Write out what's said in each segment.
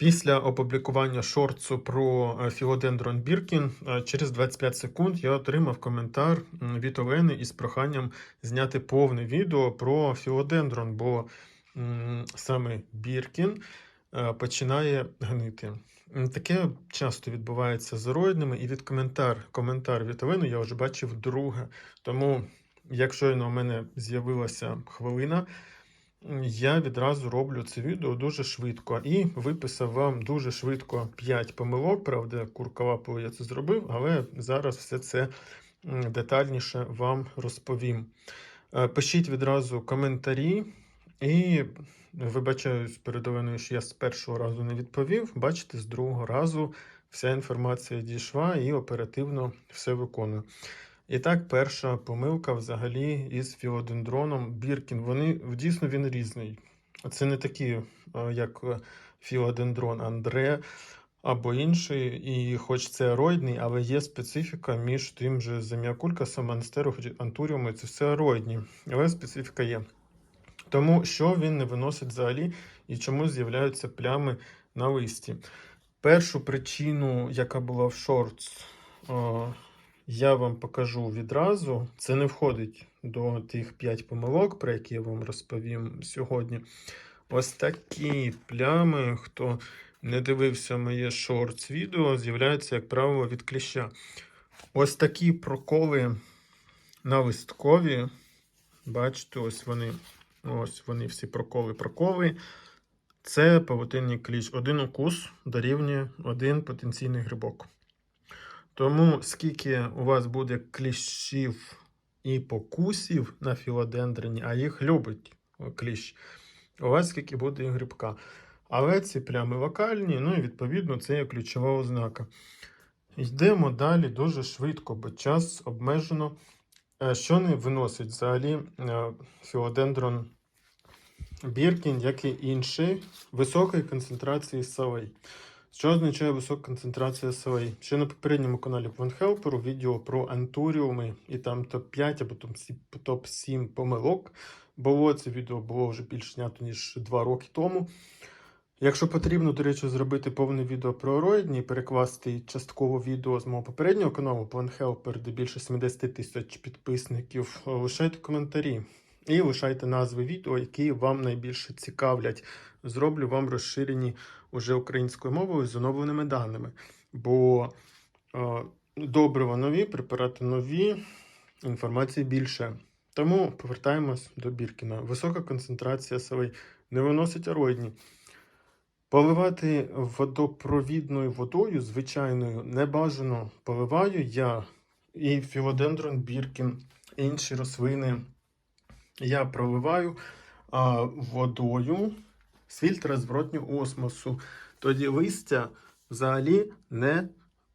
Після опублікування шортсу про е, філодендрон Біркін е, через 25 секунд я отримав коментар від Олени із проханням зняти повне відео про філодендрон, бо саме Біркін е, починає гнити. Таке часто відбувається з ароїдними, і від коментар, коментар від Олени я вже бачив друге. Тому, як щойно у мене з'явилася хвилина, я відразу роблю це відео дуже швидко і виписав вам дуже швидко 5 помилок. Правда, курка лапою я це зробив, але зараз все це детальніше вам розповім. Е, Пишіть відразу коментарі і вибачаюсь перед Оленою, що я з першого разу не відповів. Бачите, з другого разу вся інформація дійшла і оперативно все виконую. І так, перша помилка взагалі із філодендроном Біркін. Вони дійсно він різний. Це не такі, е, як е, філодендрон Андре або інший, і хоч це ароїдний, але є специфіка між тим же зем'якулькасом, анстером, антуріумом, це все ароїдні, але специфіка є. Тому що він не виносить взагалі і чому з'являються плями на листі. Першу причину, яка була в шортс, е, я вам покажу відразу. Це не входить до тих 5 помилок, про які я вам розповім сьогодні. Ось такі плями, хто не дивився моє шортс відео, з'являються, як правило, від кліща. Ось такі проколи на листкові. Бачите, ось вони. Ось вони всі проколи-проколи. Це павутинний кліщ. Один укус дорівнює один потенційний грибок. Тому скільки у вас буде кліщів і покусів на філодендрині, а їх любить кліщ, у вас скільки буде і грибка. Але ці плями локальні, ну і відповідно це є ключова ознака. Йдемо далі дуже швидко, бо час обмежено. Е, Що не виносить взагалі е, філодендрон Біркін, як і інший, високої концентрації солей. Що означає висока концентрація солей? Ще на попередньому каналі Helper відео про антуріуми і там топ-5 або топ-7 помилок було. Це відео було вже більш знято, ніж 2 роки тому. Якщо потрібно, до речі, зробити повне відео про ароїдні і перекласти частково відео з мого попереднього каналу Helper, де більше 70 тисяч підписників, лишайте коментарі. І лишайте назви відео, які вам найбільше цікавлять. Зроблю вам розширені уже українською мовою з оновленими даними. Бо е, добрива нові, препарати нові, інформації більше. Тому повертаємось до Біркіна. Висока концентрація солей не виносить ароїдні. Поливати водопровідною водою, звичайною, не бажано поливаю я і філодендрон Біркін, інші рослини. Я проливаю а, водою з фільтра зворотнього осмосу. Тоді листя взагалі не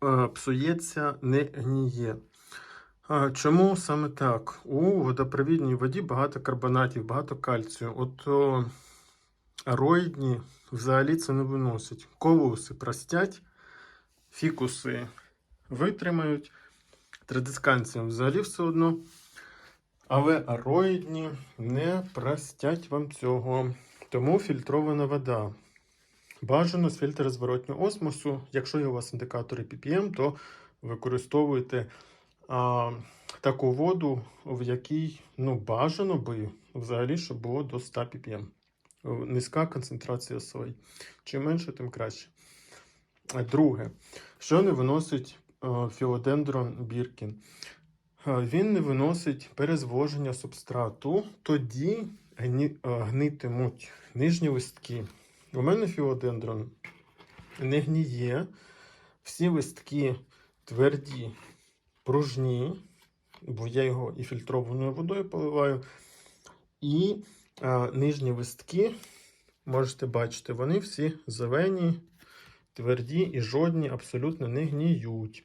а, псується, не гніє. Чому саме так? У водопровідній воді багато карбонатів, багато кальцію. От о, ароїдні взагалі це не виносять. Колуси простять, фікуси витримають, традисканціям взагалі все одно. Але ароїдні не простять вам цього. Тому фільтрована вода. Бажано з фільтра зворотнього осмосу. Якщо є у вас індикатори PPM, то використовуйте а, таку воду, в якій ну, бажано би взагалі, щоб було до 100 ppm. Низька концентрація солей. Чим менше, тим краще. Друге, що не виносить е, філодендрон Біркін? Е, Він не виносить перезвоження субстрату, тоді гнитимуть нижні листки. У мене філодендрон не гніє, всі листки тверді, пружні, бо я його і фільтрованою водою поливаю. І а, нижні листки, можете бачити, вони всі зелені, тверді і жодні абсолютно не гніють.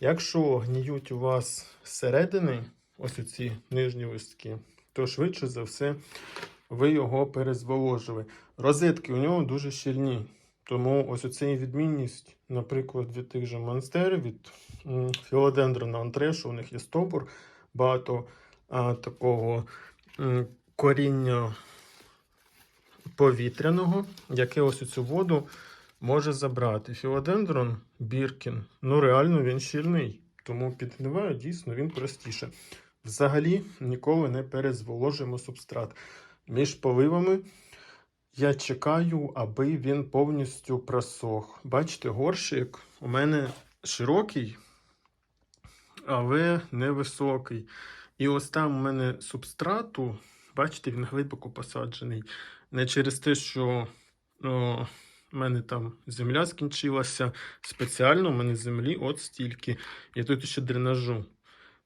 Якщо гніють у вас зсередини, ось оці нижні листки, то швидше за все ви його перезволожили. Розетки у нього дуже щільні. Тому ось оця відмінність, наприклад, від тих же монстер, від філодендрона антрешу, у них є стовбур, багато а, такого м, коріння повітряного, яке ось цю воду може забрати. Філодендрон Біркін, ну реально він щільний, тому підгниває дійсно він простіше. Взагалі ніколи не перезволожуємо субстрат. Між поливами я чекаю, аби він повністю просох. Бачите, горщик у мене широкий, але невисокий. І ось там у мене субстрату, бачите, він глибоко посаджений. Не через те, що о, в мене там земля скінчилася. Спеціально у мене землі от стільки. І тут ще дренажу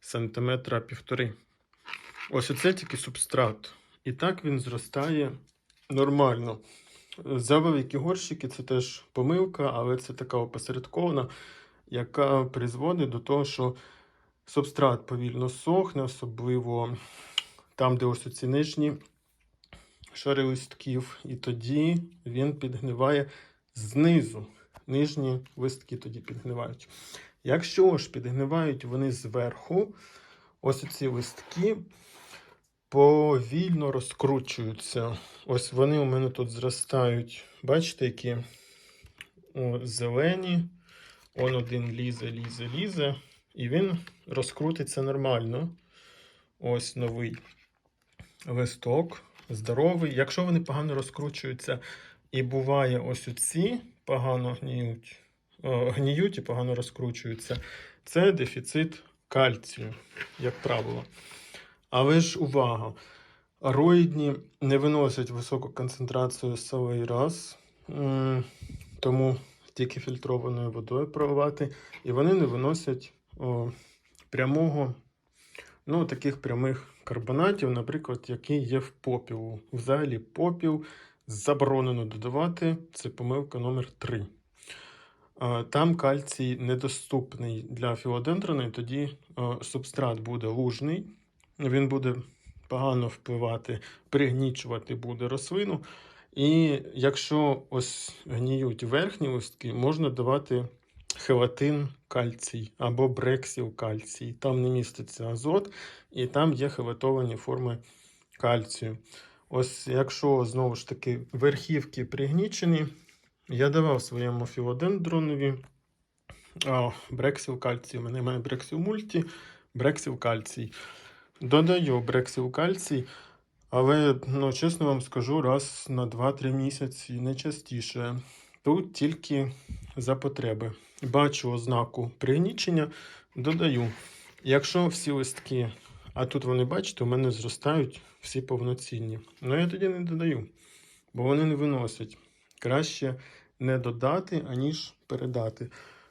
сантиметра півтори. Ось оце тільки субстрат. І так він зростає нормально. За великі горщики це теж помилка, але це така опосередкована, яка призводить до того, що субстрат повільно сохне, особливо там, де ось ці нижні шари листків, і тоді він підгниває знизу. Нижні листки тоді підгнивають. Якщо ж підгнивають вони зверху, ось ці листки повільно розкручуються. Ось вони у мене тут зростають. Бачите, які О, зелені. Он один лізе, лізе, лізе. І він розкрутиться нормально. Ось новий листок. Здоровий. Якщо вони погано розкручуються, і буває ось оці погано гніють, гніють і погано розкручуються, це дефіцит кальцію, як правило. Але ж увага! Ароїдні не виносять високу концентрацію солей раз, тому тільки фільтрованою водою проливати. І вони не виносять о, прямого, ну, таких прямих карбонатів, наприклад, які є в попілу. Взагалі попіл заборонено додавати. Це помилка номер 3. Там кальцій недоступний для філодендрона, тоді е, субстрат буде лужний, він буде погано впливати, пригнічувати буде рослину. І якщо ось гніють верхні листки, можна давати хелатин кальцій або брексіл кальцій. Там не міститься азот, і там є хелатовані форми кальцію. Ось якщо знову ж таки верхівки пригнічені, я давав своєму філодендронові а, брексіл кальцій. У мене має брексіл мульті, брексіл кальцій. Додаю брексіл кальцій, але, ну, чесно вам скажу, раз на 2-3 місяці, не частіше. Тут тільки за потреби. Бачу ознаку пригнічення, додаю. Якщо всі листки, а тут вони, бачите, у мене зростають всі повноцінні. Ну я тоді не додаю, бо вони не виносять. Краще не додати, аніж передати.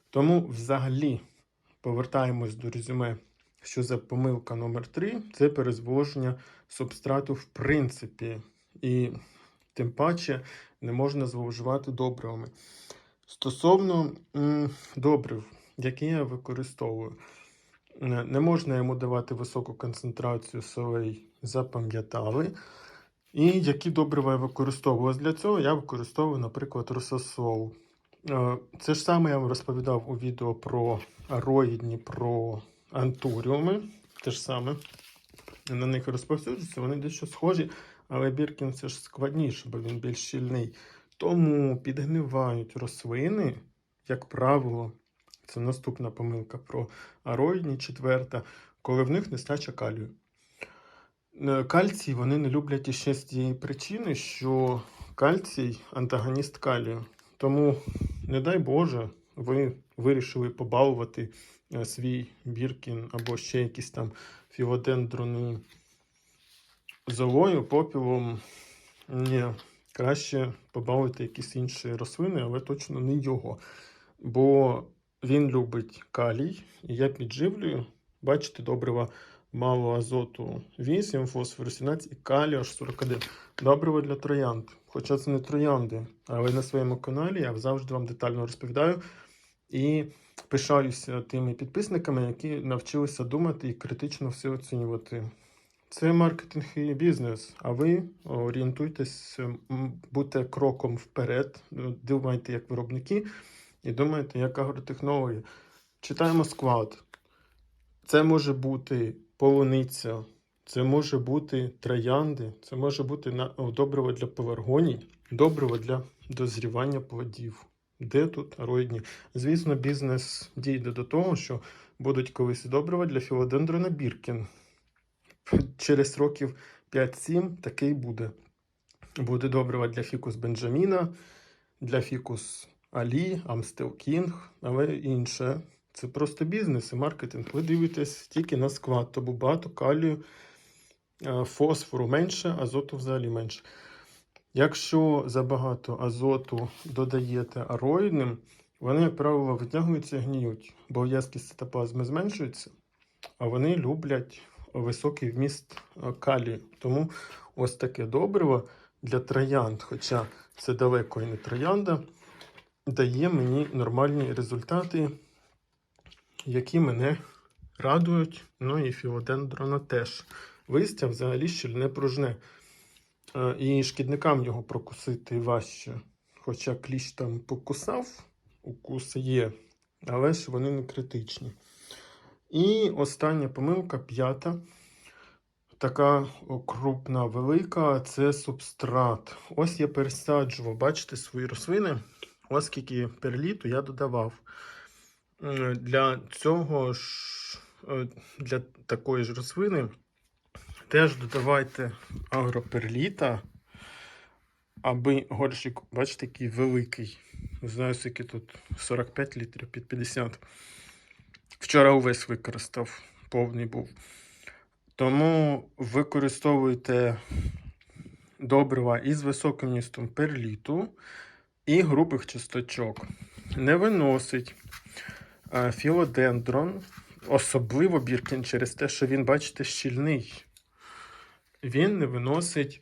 Тому взагалі повертаємось до резюме, що за помилка номер 3 це перезволоження субстрату в принципі. І тим паче не можна зловживати добривами. Стосовно добрив, які я використовую, не можна йому давати високу концентрацію солей, запам'ятали. І які добрива я використовую? Для цього я використовую, наприклад, рососол. Е, Це ж саме я вам розповідав у відео про ароїдні, про антуріуми. Те ж саме на них розповсюджуються, вони дещо схожі, але Біркін це ж складніше, бо він більш щільний. Тому підгнивають рослини, як правило, це наступна помилка про ароїдні, четверта, коли в них нестача калію. Е, Кальцій вони не люблять іще з тієї причини, що кальцій антагоніст калію. Тому, не дай Боже, ви вирішили побалувати е, свій біркін або ще якісь там філодендрони золою, попілом. Ні, краще побалуйте якісь інші рослини, але точно не його. Бо він любить калій, і я підживлюю. Бачите, добрива мало азоту 8, фосфору 17 і калію аж 41. Добриво для троянд. Хоча це не троянди, але на своєму каналі я завжди вам детально розповідаю. І пишаюся тими підписниками, які навчилися думати і критично все оцінювати. Це маркетинг і бізнес. А ви орієнтуйтесь, будьте кроком вперед, думайте як виробники і думаєте, як агротехнологія. Читаємо склад. Це може бути полуниця, це може бути троянди, це може бути добриво для повергоній, добриво для дозрівання плодів, Де тут ароїдні? Звісно, бізнес дійде до того, що будуть колись добрива для філодендрона Біркін. Через років 5-7 такий буде. Буде добрива для фікус Бенджаміна, для фікус Алі, Амстел Кінг, але інше. Це просто бізнес і маркетинг. Ви дивитесь тільки на склад, тому багато калію, е, фосфору менше, азоту взагалі менше. Якщо забагато азоту додаєте ароїдним, вони, як правило, витягуються і гніють, бо в'язкість цитоплазми зменшується, а вони люблять високий вміст е, калію. Тому ось таке добриво для троянд, хоча це далеко і не троянда, дає мені нормальні результати, які мене радують. Ну і філодендрона теж. Листя взагалі щільне пружне. Е, І шкідникам його прокусити важче. Хоча кліщ там покусав, укуси є, але ж вони не критичні. І остання помилка, п'ята. Така крупна, велика це субстрат. Ось я пересаджував, бачите, свої рослини. Ось скільки перліту я додавав. М, Для цього ж, е, для такої ж рослини теж додавайте агроперліта, аби горщик, бачите, який великий. Не знаю, скільки тут 45 літрів під 50. Вчора увесь використав, повний був. Тому використовуйте добрива із високим містом перліту і грубих часточок. Не виносить е, філодендрон, особливо біркін, через те, що він, бачите, щільний. Він не виносить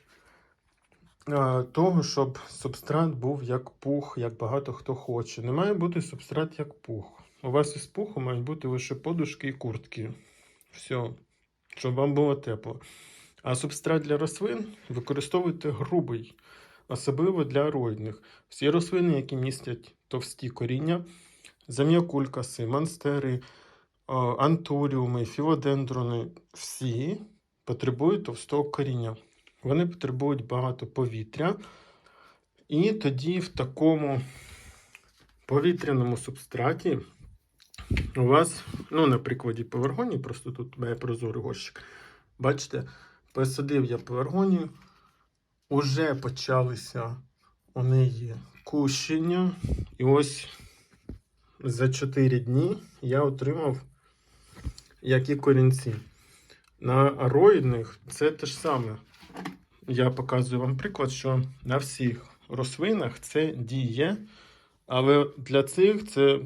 того, щоб субстрат був як пух, як багато хто хоче. Не має бути субстрат як пух. У вас із пуху мають бути лише подушки і куртки. Все, щоб вам було тепло. А субстрат для рослин використовуйте грубий, особливо для ароїдних. Всі рослини, які містять товсті коріння, зам'якулькаси, монстери, антуріуми, філодендрони, всі потребують товстого коріння. Вони потребують багато повітря. І тоді в такому повітряному субстраті у вас, ну, на прикладі пеларгонії, просто тут має прозорий горщик. Бачите, посадив я пеларгонію, уже почалися у неї кущення. І ось за 4 дні я отримав які корінці. На ароїдних це те ж саме. Я показую вам приклад, що на всіх рослинах це діє, але для цих це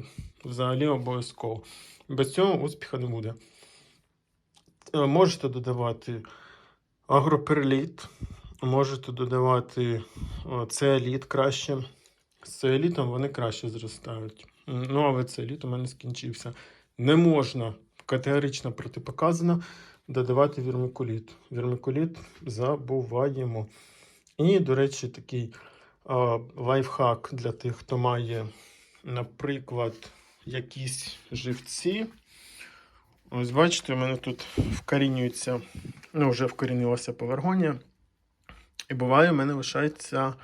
взагалі обов'язково. Без цього успіху не буде. Е, Можете додавати агроперліт, можете додавати о, цеоліт краще. З цеолітом вони краще зростають. Ну, але цеоліт у мене скінчився. Не можна, категорично протипоказано, додавати вірмикуліт. Вірмикуліт забуваємо. І, до речі, такий а, лайфхак для тих, хто має, наприклад, якісь живці. Ось бачите, у мене тут вкорінюється, ну, вже вкорінилася повергонія. І буває, у мене лишається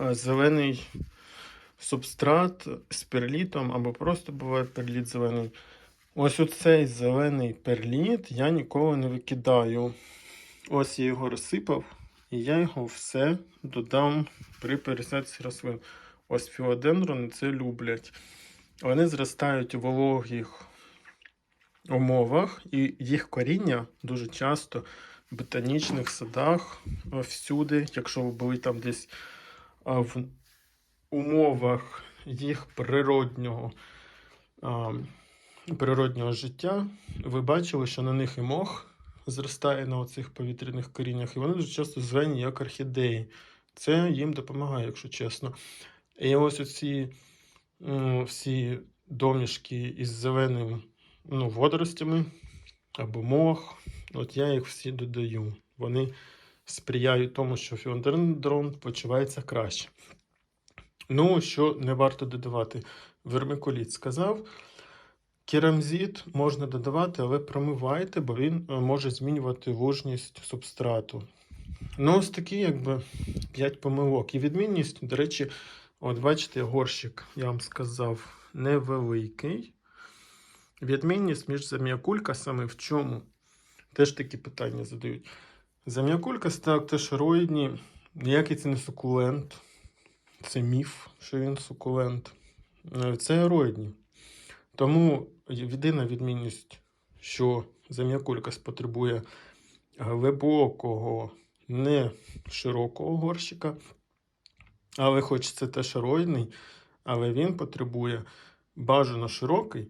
е, зелений субстрат з перлітом, або просто буває перліт зелений. Ось оцей зелений перліт я ніколи не викидаю. Ось я його розсипав, і я його все додам при пересадці рослин. Ось філодендрони це люблять. Вони зростають у вологих умовах, і їх коріння дуже часто в ботанічних садах всюди, якщо ви були там десь в умовах їх природнього, а, природнього життя, ви бачили, що на них і мох зростає на оцих повітряних коріннях, і вони дуже часто звені як орхідеї. Це їм допомагає, якщо чесно. І ось оці всі домішки із зеленим ну, водоростями або мох. От я їх всі додаю. Вони сприяють тому, що фіодендрон почувається краще. Ну, що не варто додавати? Вермикуліт сказав. Керамзит можна додавати, але промивайте, бо він е, може змінювати лужність субстрату. Ну, ось такі, якби 5 помилок. І відмінність, до речі, От бачите, горщик, я вам сказав, невеликий. Відмінність між зам'якулькасами в чому? Теж такі питання задають. Зам'якулькас так, теж роїдні, ніякий це не сукулент. Це міф, що він сукулент. Е, Це аероїдні. Тому єдина відмінність, що зам'якулькас потребує глибокого, не широкого горщика. Але хоч це теж аероїдний, але він потребує бажано широкий,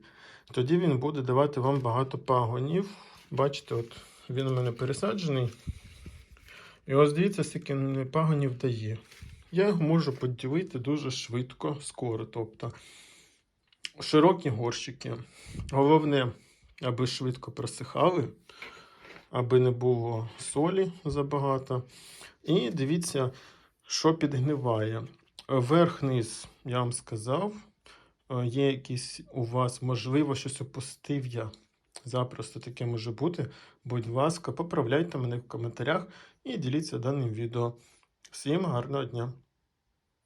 тоді він буде давати вам багато пагонів. Бачите, от він у мене пересаджений. І ось дивіться, скільки пагонів дає. Я можу поділити дуже швидко, скоро. Тобто широкі горщики. Головне, аби швидко просихали, аби не було солі забагато. І дивіться, що підгниває. Верх-низ, я вам сказав, е, є якісь у вас, можливо, щось опустив я. Запросто таке може бути. Будь ласка, поправляйте мене в коментарях і діліться даним відео. Всім гарного дня!